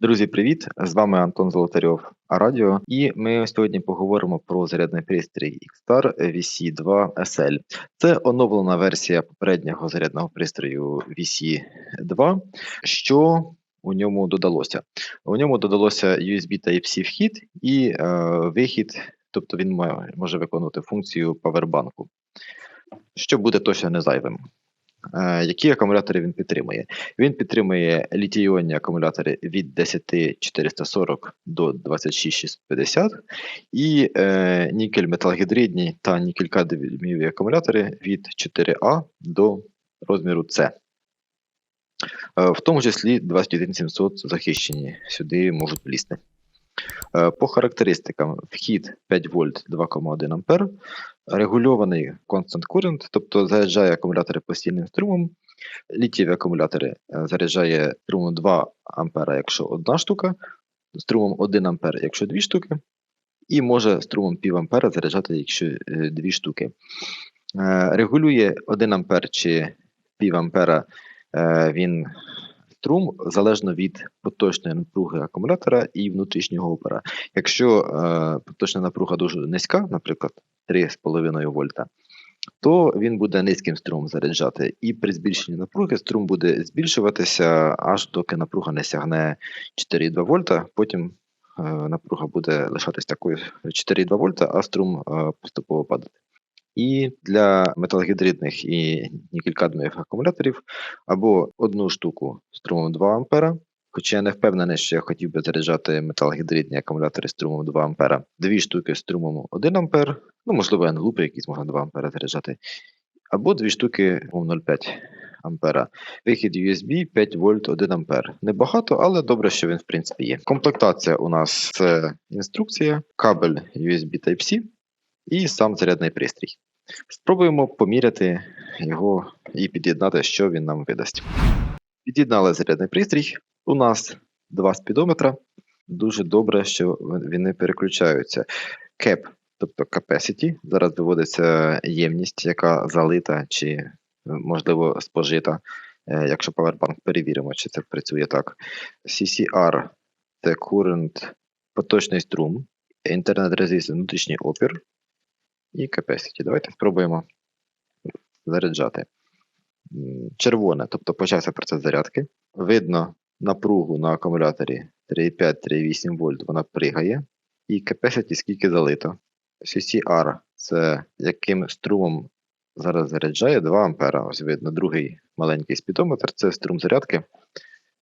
Друзі, привіт! З вами Антон Золотарьов Радіо, і ми сьогодні поговоримо про зарядний пристрій XTAR VC2 SL. Це оновлена версія попереднього зарядного пристрою VC2. Що у ньому додалося? У ньому додалося USB Type-C вхід і е, вихід, тобто він має- може виконувати функцію павербанку, що буде точно не зайвим. Е, Які акумулятори він підтримує? Він підтримує літій-іонні акумулятори від 10440 до 26650 і е, нікель металгідридні та нікель-кадмієві акумулятори від 4А до розміру С. Е, В тому числі 21700 захищені, сюди можуть влізти. Е, По характеристикам вхід 5 вольт 2,1 ампер, регульований constant current, тобто заряджає акумулятори постійним струмом. Літієві акумулятори е, заряджає струмом 2 ампера, якщо одна штука, струмом 1 ампер, якщо дві штуки, і може струмом пів ампера заряджати, якщо е, дві штуки. Регулює 1 ампер чи пів ампера він струм залежно від поточної напруги акумулятора і внутрішнього опера. Якщо е, поточна напруга дуже низька, наприклад, 3,5 вольта, то він буде низьким струмом заряджати, і при збільшенні напруги струм буде збільшуватися, аж доки напруга не сягне 4,2 вольта. Потім е, напруга буде лишатись такою 4,2 вольта, а струм е, поступово падати. І для металгідридних і нікель-кадмієвих акумуляторів або одну штуку струмом 2 ампера, Хоча я не впевнений, що я хотів би заряджати металгідридні акумулятори струмом 2 ампера. Дві штуки струмом 1 ампер, ну можливо, енлупи якісь можна 2 ампера заряджати, або дві штуки 0,5 ампера. Вихід USB 5 вольт 1 ампер. Небагато, але добре, що він в принципі є. Комплектація у нас це інструкція, кабель USB Type-C і сам зарядний пристрій. Спробуємо поміряти його і під'єднати, що він нам видасть. Під'єднали зарядний пристрій. У нас два спідометра. Дуже добре, що вони переключаються. Cap, тобто capacity, зараз доводиться ємність, яка залита чи, можливо, спожита. Е, Якщо Powerbank перевіримо, чи це працює так. CCR це current, поточний струм, Internet Resistance, внутрішній опір і capacity. Давайте спробуємо заряджати. Червоне, тобто почався процес зарядки. Видно напругу на акумуляторі 3,5-3,8 вольт, вона пригає. І capacity скільки залито. CCR це яким струмом зараз заряджає 2 ампера. Ось видно, другий маленький спідометр це струм зарядки.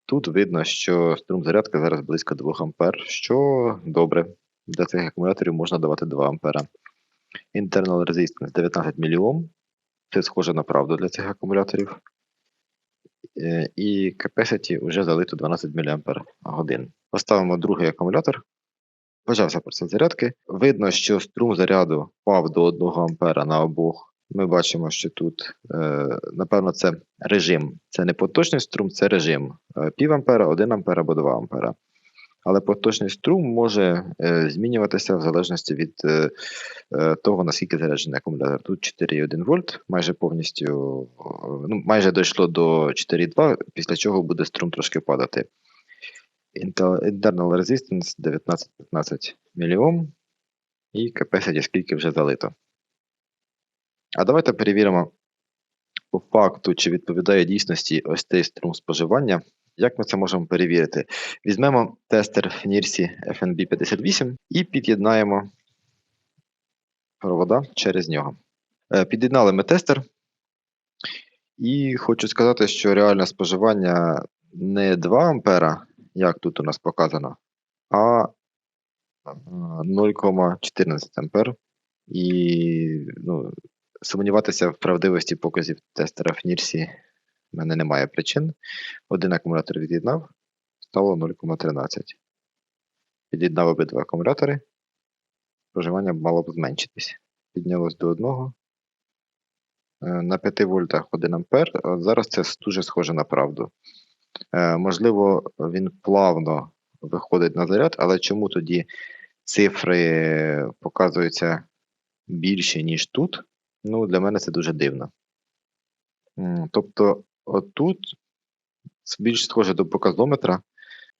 Тут видно, що струм зарядки зараз близько 2 ампер, що добре. Для цих акумуляторів можна давати 2 ампера. Internal Resistance 19 мільйом. Це схоже на правду для цих акумуляторів. Е, І capacity вже залито 12 мАч. Поставимо другий акумулятор. Почався процес зарядки. Видно, що струм заряду впав до 1 ампера на обох. Ми бачимо, що тут, е, напевно, це режим. Це не поточний струм, це режим. Е, Пів ампера, 1 ампер або 2 ампера. Але поточний струм може е, змінюватися в залежності від е, е, того, наскільки заряджений акумулятор. Тут 4,1 вольт, майже повністю, ну, майже дійшло до 4,2, після чого буде струм трошки падати. Internal Resistance 19-15 мільйом і capacity скільки вже залито. А давайте перевіримо по факту, чи відповідає дійсності ось цей струм споживання. Як ми це можемо перевірити? Візьмемо тестер NIRSI FNB58 і під'єднаємо провода через нього. Е, Під'єднали ми тестер. І хочу сказати, що реальне споживання не 2 ампера, як тут у нас показано, а а, 0,14 ампер. І ну, сумніватися в правдивості показів тестера в NIRSI в мене немає причин. Один акумулятор від'єднав, стало 0,13. Під'єднав обидва акумулятори. Споживання мало б зменшитись. Піднялось до 1. Е, На 5 вольтах 1 ампер. Зараз це дуже схоже на правду. Е, Можливо, він плавно виходить на заряд, але чому тоді цифри показуються більші, ніж тут? Ну, для мене це дуже дивно. Тобто, отут більш схоже до показометра,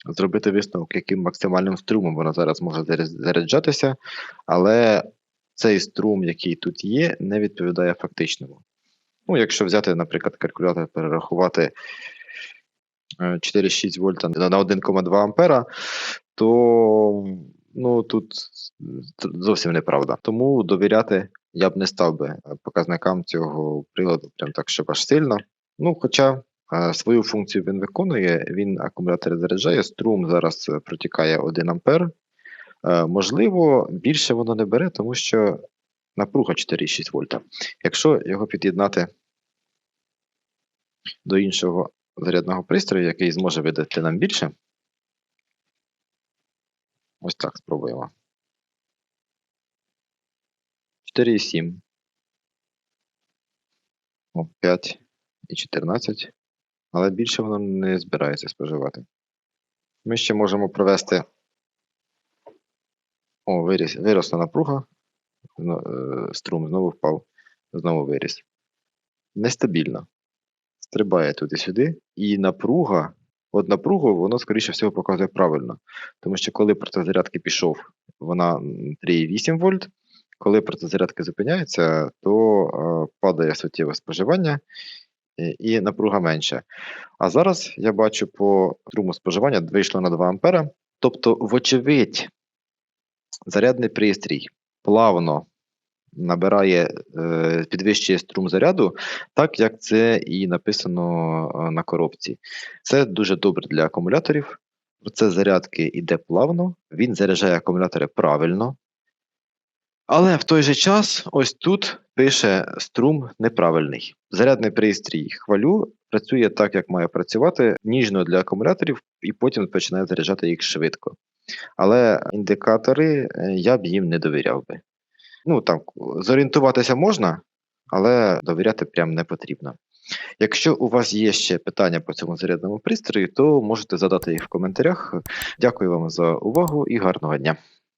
зробити висновок, яким максимальним струмом воно зараз може заряджатися, але цей струм, який тут є, не відповідає фактичному. Ну, якщо взяти, наприклад, калькулятор, перерахувати е, 4,6 вольта на на 1,2 ампера, то ну, тут зовсім неправда. Тому довіряти я б не став би е, показникам цього приладу, прям так, щоб аж сильно. Ну, хоча свою функцію він виконує, він акумулятори заряджає, струм зараз е, протікає 1 ампер. Е, Можливо, більше воно не бере, тому що напруга 4,6 вольта. Якщо його під'єднати до іншого зарядного пристрою, який зможе видати нам більше. Ось так спробуємо. 4,7. О, 5 і 14. Але більше воно не збирається споживати. Ми ще можемо провести. О, виріс, виросла напруга. Е, Струм знову впав, знову виріс. Нестабільно. Стрибає туди-сюди. І напруга, от напругу, воно, скоріше всього, показує правильно. Тому що коли протизарядки пішов, вона 3,8 вольт. Коли протизарядки зупиняється, то е, падає суттєве споживання і, і напруга менша. А зараз я бачу по струму споживання вийшло на 2 ампера. Тобто, вочевидь, зарядний пристрій плавно набирає, е, підвищує струм заряду, так як це і написано е, на коробці. Це дуже добре для акумуляторів. Процес зарядки йде плавно, він заряджає акумулятори правильно. Але в той же час, ось тут пише струм неправильний. Зарядний пристрій хвалю, працює так, як має працювати, ніжно для акумуляторів, і потім починає заряджати їх швидко. Але індикатори е, я б їм не довіряв би. Ну там зорієнтуватися можна, але довіряти прям не потрібно. Якщо у вас є ще питання по цьому зарядному пристрою, то можете задати їх в коментарях. Дякую вам за увагу і гарного дня.